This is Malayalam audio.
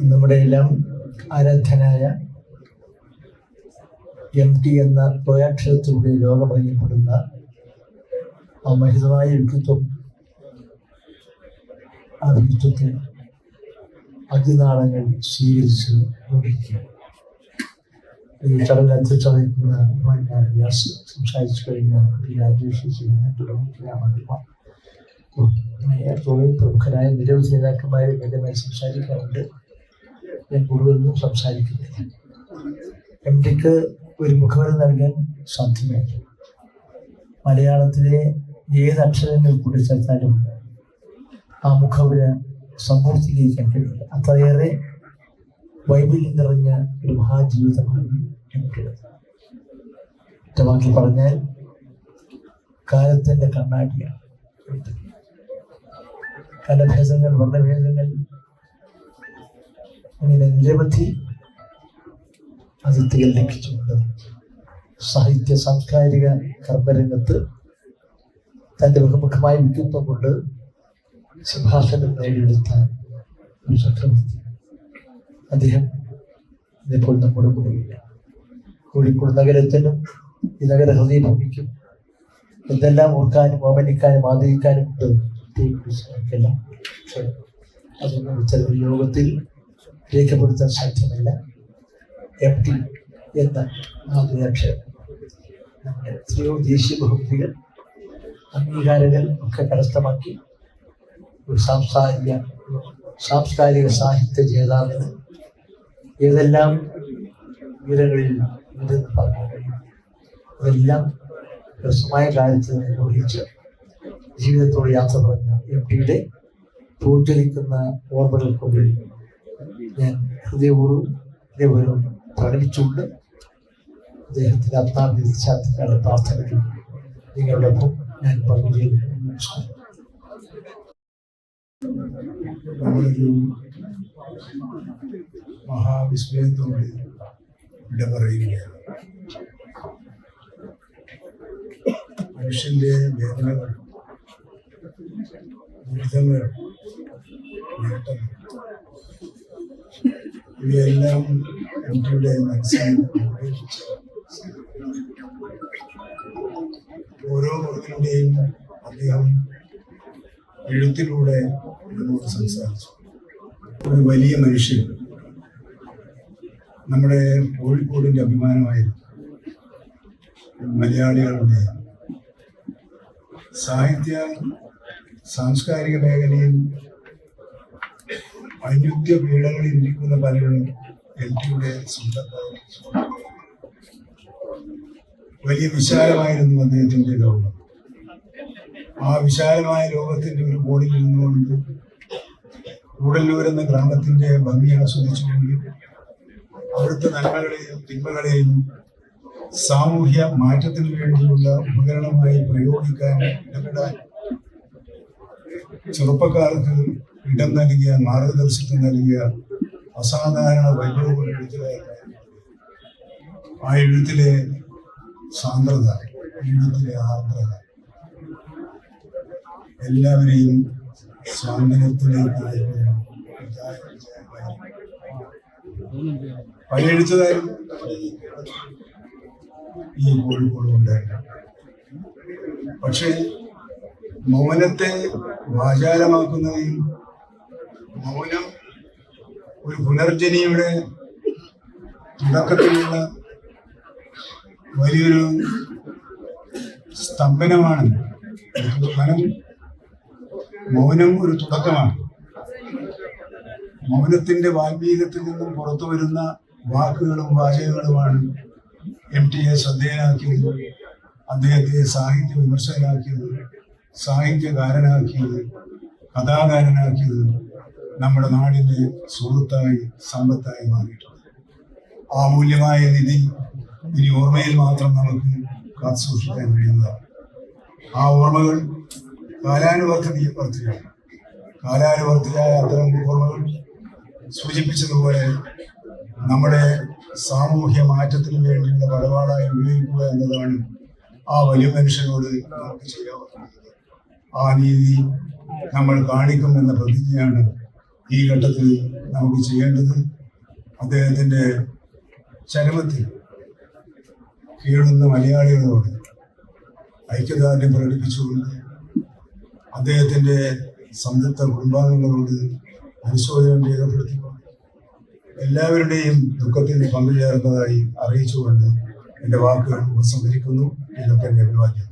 നമ്മുടെ എല്ലാം ആരാധനായ എം ടി എന്ന തോയാക്ഷരത്തിലൂടെ ലോകമറിയപ്പെടുന്ന ആ മഹിതമായ വ്യക്തിത്വം ആ വ്യക്തിത്വത്തെ അതിനാളങ്ങൾ സ്വീകരിച്ച് കൊണ്ടിരിക്കുകയാണ് ഈ ചടങ്ങിൽ അധ്യക്ഷ വഹിക്കുന്ന സംസാരിച്ചു കഴിഞ്ഞ പി രാജേഷ് തുടങ്ങിയ പ്രമുഖരായ നിരവധി നേതാക്കന്മാരും എന്റെ മേൽ സംസാരിക്കാറുണ്ട്. ഞാൻ കൂടുതലൊന്നും സംസാരിക്കുന്നില്ല. എം ഡിക്ക് ഒരു മുഖവര നൽകാൻ സാധ്യമായി മലയാളത്തിലെ ഏത് അക്ഷരങ്ങൾ കൂടി ചേർത്താലും ആ മുഖവര സമ്പൂർത്തീകരിക്കാൻ കഴിയില്ല. അത്രയേറെ ബൈബിളിൽ നിറഞ്ഞ ഒരു മഹാജീവിതമാണ് എം എനിക്കുള്ളത് ഒറ്റവാക്കി പറഞ്ഞാൽ കാലത്തിന്റെ കണ്ണാടിയാണ്. കലഭേദങ്ങൾ വർണഭേദങ്ങൾ അങ്ങനെ നിരവധി അതിർത്തികൾ ലഭിച്ചിട്ടുണ്ട് സാഹിത്യ സാംസ്കാരിക കർമ്മരംഗത്ത് തന്റെ ബഹുമുഖമായ വ്യക്തിത്വം കൊണ്ട് സിംഹാസനം നേടിയെടുത്ത ഒരു ചക്രവർത്തി. അദ്ദേഹം ഇന്നിപ്പോൾ നമ്മുടെ കൂടെയില്ല. കോഴിക്കോട് നഗരത്തിനും ഈ നഗര ഹൃദയഭൂമിക്കും എന്തെല്ലാം ഓർക്കാനും ഓമനിക്കാനും ആദരിക്കാനും ഉണ്ട് അതൊന്നും ഇത്തരം യോഗത്തിൽ രേഖപ്പെടുത്താൻ സാധ്യമല്ല. എം ടി എന്ന ആദ്യാക്ഷരം നമ്മുടെ എത്രയോ ദേശീയ ബഹുമതികൾ അംഗീകാരങ്ങൾ ഒക്കെ കരസ്ഥമാക്കി ഒരു സാംസ്കാരിക സാംസ്കാരിക സാഹിത്യ ജേതാവിന് ഏതെല്ലാം വിവരങ്ങളിൽ ഉണ്ടെന്ന് പറയാൻ കഴിയും? അതെല്ലാം ഹ്രസ്വമായ കാലത്ത് നിർവഹിച്ച് ജീവിതത്തോട് യാത്ര പറഞ്ഞ എം പിയുടെ പ്രോജ്വലിക്കുന്ന ഓർമ്മകൾക്കുള്ളിൽ ഞാൻ ഹൃദയപൂർവം ഹൃദയപൂർവം പ്രകടിച്ചുകൊണ്ട് അദ്ദേഹത്തിന്റെ ആത്മാവിന്റെ ദിശാർത്ഥക്കാരുടെ പ്രാർത്ഥനകൾ നിങ്ങളുടെ ഒപ്പം ഞാൻ പറഞ്ഞു നമ്മളൊരു മഹാവിസ്മയത്തോടെ ഇവിടെ പറയുകയാണ്. മനുഷ്യന്റെ വേദനകൾ ദുരിതങ്ങൾ നേട്ടങ്ങൾ ഇവയെല്ലാം കുട്ടിയുടെ മനസ്സിൽ ഉപേക്ഷിച്ച് ഓരോ മുറികളുടെയും അദ്ദേഹം എഴുത്തിലൂടെ നമ്മോട് സംസാരിച്ചു. ഒരു വലിയ മനുഷ്യൻ. നമ്മുടെ കോഴിക്കോടിന്റെ അഭിമാനമായിരുന്നു. മലയാളികളുടെ സാഹിത്യ സാംസ്കാരിക മേഖലയിൽ വൈരുദ്ധ്യ പീഡകളിൽ ഇരിക്കുന്ന പലരും എൽ ടിയുടെ സ്വന്തക്കാരായിരുന്നു വലിയ വിശാലമായിരുന്നു അദ്ദേഹത്തിന്റെ ലോകം. ആ വിശാലമായ ലോകത്തിന്റെ ഒരു കോണിൽ നിന്നുകൊണ്ട് കൂടല്ലൂർ എന്ന ഗ്രാമത്തിന്റെ ഭംഗി ആസ്വദിച്ചുകൊണ്ട് അവിടുത്തെ നന്മകളെയും തിന്മകളെയും സാമൂഹ്യ മാറ്റത്തിന് വേണ്ടിയുള്ള ഉപകരണമായി പ്രയോഗിക്കാൻ ഇടപെടാൻ ചെറുപ്പക്കാർക്ക് ഇടം നൽകിയ മാർഗദർശനം നൽകിയ അസാധാരണ വൈഭവം ആ എഴുത്തിലെ സാന്ദ്രത എഴുത്തിലെ ആർദ്രത എല്ലാവരെയും സ്വാതന്ത്ര്യത്തിലേക്ക് പല എഴുത്തുകാരും ഈ കോഴിക്കോട് ഉണ്ടായിരുന്നു. പക്ഷേ മൗനത്തെ വാചാലമാക്കുന്നതിൽ മൗനം ഒരു പുനർജനിയുടെ തുടക്കത്തിലുള്ള വലിയൊരു സ്തംഭനമാണ്. മനം മൗനം ഒരു തുടക്കമാണ്. മൗനത്തിന്റെ വാൽമീകത്തിൽ നിന്നും പുറത്തു വരുന്ന വാക്കുകളും വാചകങ്ങളുമാണ് എം ടി എ ശ്രദ്ധേയനാക്കിയത് അദ്ദേഹത്തെ സാഹിത്യ വിമർശകനാക്കിയത് സാഹിത്യകാരനാക്കിയത് കഥാകാരനാക്കിയത്. നമ്മുടെ നാടിന്റെ സുഹൃത്തായി സമ്പത്തായി മാറിയിട്ടുണ്ട്. ആ മൂല്യമായ നിധി ഇനി ഓർമ്മയിൽ മാത്രം നമുക്ക് കാത്തു സൂക്ഷിക്കാൻ കഴിയുന്നതാണ് ആ ഓർമ്മകൾ കാലാനുവർത്തിയ വർത്തിയാണ് കാലാനുവർത്തിയായ അത്തരം ഓർമ്മകൾ സൂചിപ്പിച്ചതുപോലെ നമ്മുടെ സാമൂഹ്യ മാറ്റത്തിന് വേണ്ടിയുള്ള പടപാടായി ഉപയോഗിക്കുക എന്നതാണ് ആ വലിയ മനുഷ്യനോട് നമുക്ക് ചെയ്യാവുന്നത് ആ നീതി നമ്മൾ കാണിക്കുമെന്ന പ്രതിജ്ഞയാണ് ഈ ഘട്ടത്തിൽ നമുക്ക് ചെയ്യേണ്ടത് അദ്ദേഹത്തിന്റെ ചരമത്തിൽ കീഴുന്ന മലയാളികളോട് ഐക്യദാർഢ്യം പ്രകടിപ്പിച്ചുകൊണ്ട് അദ്ദേഹത്തിന്റെ സംതൃപ്ത കുടുംബാംഗങ്ങളോട് അനുശോചനം രേഖപ്പെടുത്തിക്കൊണ്ട് എല്ലാവരുടെയും ദുഃഖത്തിൽ പങ്കുചേർന്നതായി അറിയിച്ചുകൊണ്ട് എന്റെ വാക്കുകൾ ഉപസംഹരിക്കുന്നു. ഇതൊക്കെ എന്റെ അഭിവാദ്യം